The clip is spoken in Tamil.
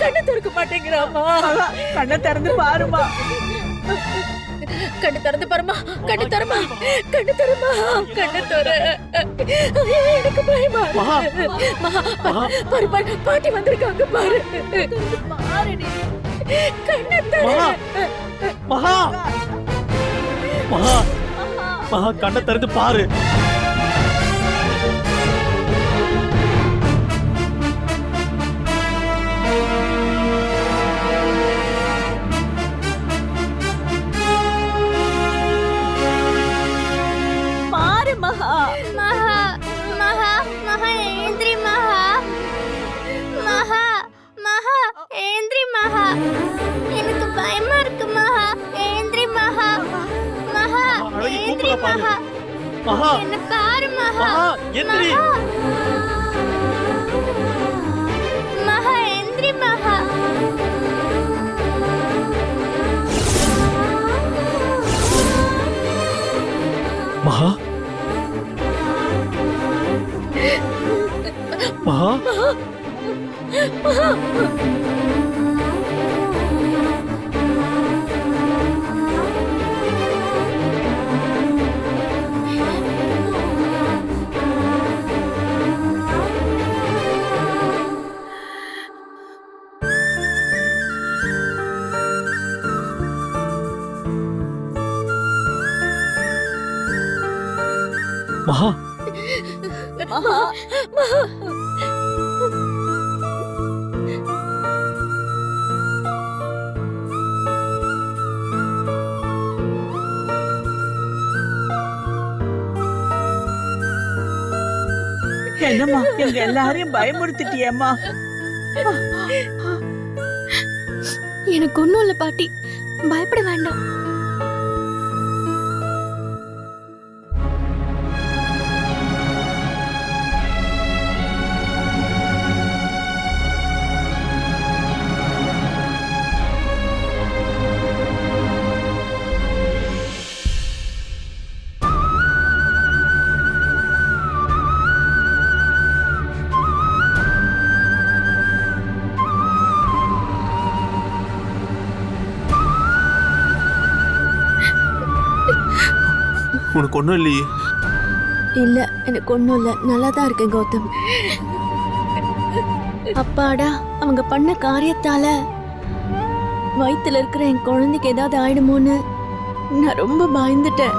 கண்ணை திறக்க மாட்டேங்கிறாமா கண்ணை திறந்து பாருமா கண்ணு திறந்து பாருமா கண்ணு தரமா கண்ணு தரமா கண்ணு தர எனக்கு பயமா. பாரு பாரு பாட்டி வந்திருக்காங்க பாரு. கண்ணு தர மகா. மகா. மகா கண்ணை திறந்து பாரு. அழகி ஏந்திரி கூப்பிட பாரு. மகா? என்ன பாரு மகா? மகா எந்திரி. மகா. ஏந்திரி மகா? மகா. மகா. மகா. மகா என்னம்மா எங்க எல்லாரையும் பயமுறுத்திட்டியேம்மா? எனக்கு ஒண்ணும் இல்ல பாட்டி. பயப்பட வேண்டாம். உனக்கு ஒன்றும் இல்லையே? இல்லை எனக்கு ஒன்றும் இல்லை. நல்லா தான் இருக்கேன் கௌதம். அப்பாடா அவங்க பண்ண காரியத்தால வயிற்றுல இருக்கிற என் குழந்தைக்கு ஏதாவது ஆயிடுமோன்னு நான் ரொம்ப பயந்துட்டேன்.